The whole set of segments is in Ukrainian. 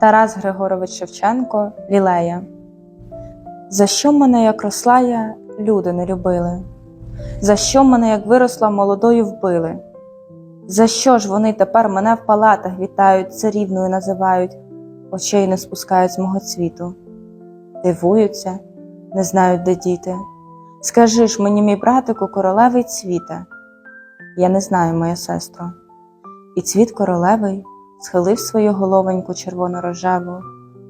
Тарас Григорович Шевченко Лілея. За що мене, як росла я, люди не любили? За що мене, як виросла, молодою вбили? За що ж вони тепер мене в палатах вітають, царівною називають, очей не спускають з мого цвіту? Дивуються, не знають, де діти. Скажи ж мені, мій братику, королевий цвіте. Я не знаю, моя сестро. І цвіт королевий схилив свою головоньку червоно-рожеву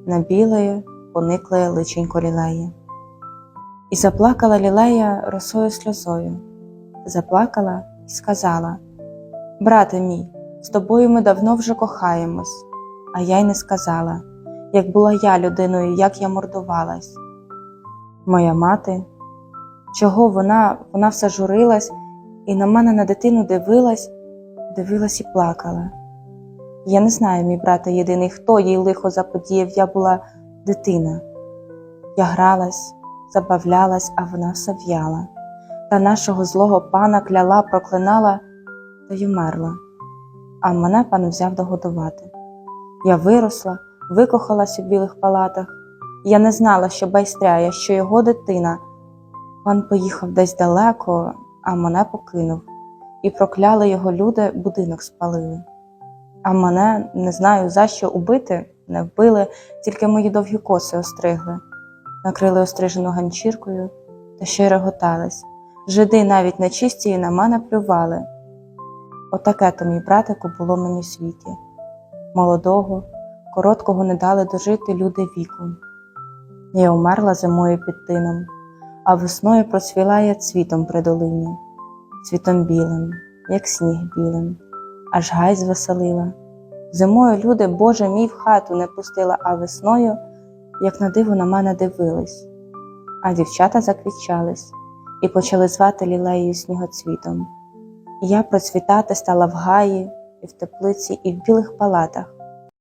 на білеє, поникле личенько лілеї. І заплакала лілея росою сльозою, заплакала і сказала: Брате мій, з тобою ми давно вже кохаємось, а я й не сказала, як була я людиною, як я мордувалась. Моя мати, чого вона, вона все журилась і на мене на дитину дивилась, дивилась і плакала. Я не знаю, мій брате єдиний, хто їй лихо заподіяв, я була дитина. Я гралась, забавлялась, а вона все. Та нашого злого пана кляла, проклинала та й умерла. А мене пан взяв догодувати. Я виросла, викохалась у білих палатах. Я не знала, що байстряє, що його дитина. Пан поїхав десь далеко, а мене покинув, і прокляли його люди, будинок спалили. А мене не знаю за що убити, не вбили, тільки мої довгі коси остригли, накрили острижену ганчіркою та ще реготались. Жиди навіть нечисті і на мене плювали. Отаке то, мій братику, було мені в світі. Молодого, короткого не дали дожити люди віку. Я умерла зимою під тином, а весною процвіла я цвітом при долині, цвітом білим, як сніг білим, аж гай звеселила. Зимою люди, Боже мій, в хату не пустила, а весною, як на диво на мене дивились. А дівчата заквітчались і почали звати лілею снігоцвітом. Я процвітати стала в гаї, і в теплиці, і в білих палатах.